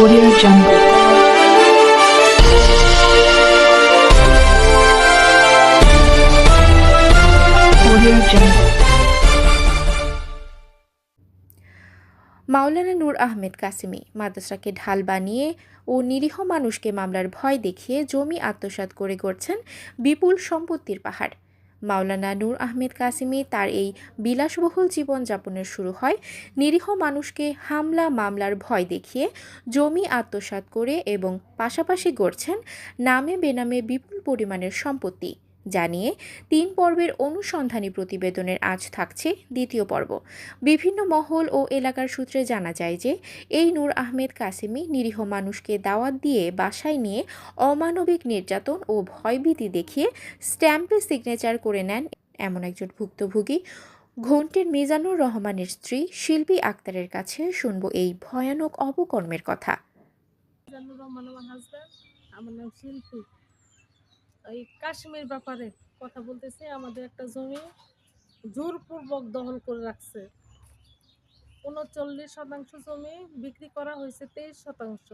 Audio Jungle. Audio Jungle. মাওলানা নূর আহমেদ কাসিমি মাদ্রাসাকে ঢাল বানিয়ে ও নিরীহ মানুষকে মামলার ভয় দেখিয়ে জমি আত্মসাৎ করে গড়ছেন বিপুল সম্পত্তির পাহাড় মাওলানা নূর আহমেদ কাসিমি, তার এই বিলাসবহুল জীবনযাপনের শুরু হয় নিরীহ মানুষকে হামলা, মামলার ভয় দেখিয়ে জমি আত্মসাত করে এবং পাশাপাশি গড়ছেন নামে বেনামে বিপুল পরিমাণের সম্পত্তি। জানিয়ে তিন পর্বের অনুসন্ধানী প্রতিবেদনের আজ থাকছে দ্বিতীয় পর্ব। বিভিন্ন মহল ও এলাকার সূত্রে জানা যায় যে, এই নূর আহমেদ কাসেমি নিরীহ মানুষকে দাওয়াত দিয়ে বাসায় নিয়ে অমানবিক নির্যাতন ও ভয়ভীতি দেখিয়ে স্ট্যাম্পে সিগনেচার করে নেন এমন একজন ভুক্তভোগী। ঘন্টের মিজানুর রহমানের স্ত্রী শিল্পী আক্তারের কাছে শুনব এই ভয়ানক অপকর্মের কথা। আমার নাম শিল্পী। এই কাশ্মীর ব্যাপারে কথা বলতেছি আমাদের একটা জমি জোরপূর্বক দখল করে রাখছে। উনচল্লিশ শতাংশ জমি বিক্রি করা হয়েছে তেইশ শতাংশ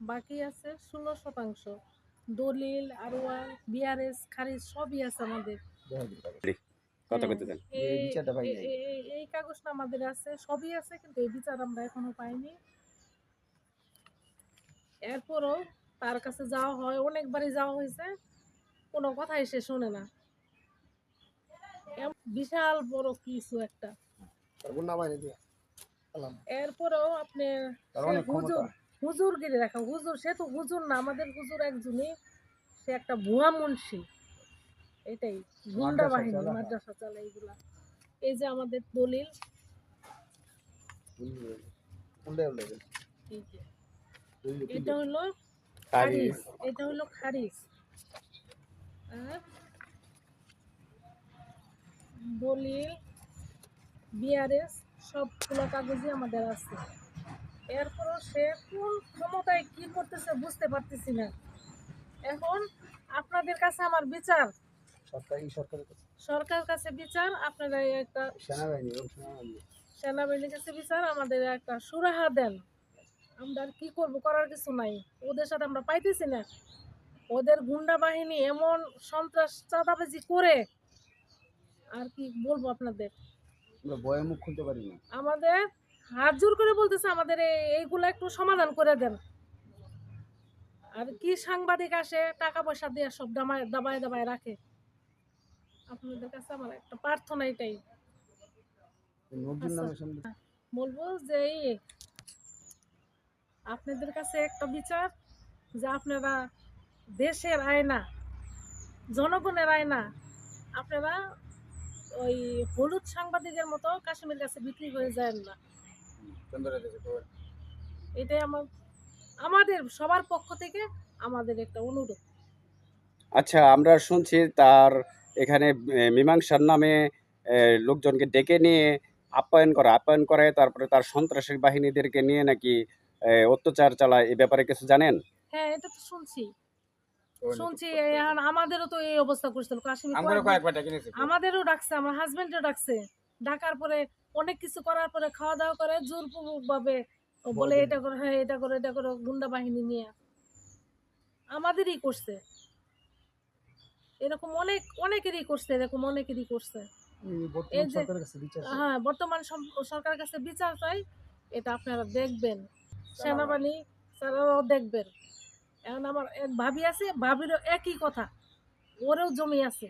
বাকি আছে ষোলো শতাংশ। দলিল আরোয়া বিআরএস খারিজ সবই আছে আমাদের। কথা কইতে দেন এই বিচারটা পাই এই- নাই। এই- এই কাগজটা আমাদের আছে সবই আছে কিন্তু এই বিচার আমরা এখনও পাইনি। এরপরও তার কাছে যাওয়া হয় অনেকবারই যাওয়া হয়েছে। কোনো কথাই সে শোনে না। বিশাল বড় কিছু একটা। এরপরেও আপনি। হুজুর হুজুর গিরে রাখা হুজুর সে তো হুজুর না আমাদের হুজুর একজনই। সে একটা ভুয়া মুন্সি। এটাই। গুন্ডা বাহিনী মাদ্রাসা চালায় এগুলা এই যে আমাদের দলিল। এটা হলো খারিজ। এটা হলো খারিজ। দলিল বিআরএস সব খোলা কাগজই আমাদের আছে। এরপরও সে কোন ক্ষমতায় কি করতেছে বুঝতে পারতেছি না। এখন আপনাদের কাছে আমার বিচার। সরকার সরকারের কাছে? বিচার আপনারা একটা সেনাবাহিনীর কাছে বিচার আমাদের একটা সুরাহা দেন। আমরা আর কি করব করার কিছু নাই। ওদের সাথে আমরা পাইতেছি না। ওদের গুন্ডা বাহিনী এমন সন্ত্রাস চাঁদাবাজি করে আর কি বলব আপনাদের? বয়ে মুখ খুলতে পারি না। আমাদের হাত জোর করে বলতেছে আমাদের এই- এইগুলো একটু সমাধান করে দেন। আর কি সাংবাদিক আসে টাকা পয়সা দিয়ে সব দামায় দাবায় দাবায় রাখে। আপনাদের কাছে আমার একটা প্রার্থনা এটাই। আচ্ছা। বলব যে আপনাদের কাছে একটা বিচার যে আপনারা দেশের আয়না জনগণের আয়না। আপনারা ওই হলুদ সাংবাদিকের মতো কাশ্মীর কাছে বিক্রি হয়ে যায় না। এটাই আমার আমাদের সবার পক্ষ থেকে আমাদের একটা অনুরোধ। আচ্ছা আমরা শুনছি তার এখানে মীমাংসার নামে লোকজনকে ডেকে নিয়ে আপ্যায়ন করা আপ্যায়ন করে তারপরে তার সন্ত্রাসী বাহিনীদেরকে নিয়ে নাকি অত্যাচার চালায় এ ব্যাপারে কিছু জানেন? হ্যাঁ এটা তো শুনছি। শুনছি আমাদেরও তো এই অবস্থা করছিল। আমাদেরও ডাকছে আমার হাজবেন্ডও ডাকছে। ডাকার পরে অনেক কিছু করার পরে খাওয়া দাওয়া করে জোরপূর্বক ভাবে বলে এটা করো হ্যাঁ এটা করো এটা করো গুন্ডা বাহিনী নিয়ে। আমাদেরই করছে। এরকম অনেক অনেকেরই করছে এরকম অনেকেরই করছে। এই এই বর্তমান যে- কাছে বিচার চাই। হ্যাঁ বর্তমান সরকারের কাছে বিচার চাই এটা আপনারা দেখবেন। সেনাবাহিনী তারাও দেখবেন। এখন আমার এক ভাবি আছে ভাবিরও একই কথা ওরেও জমি আছে।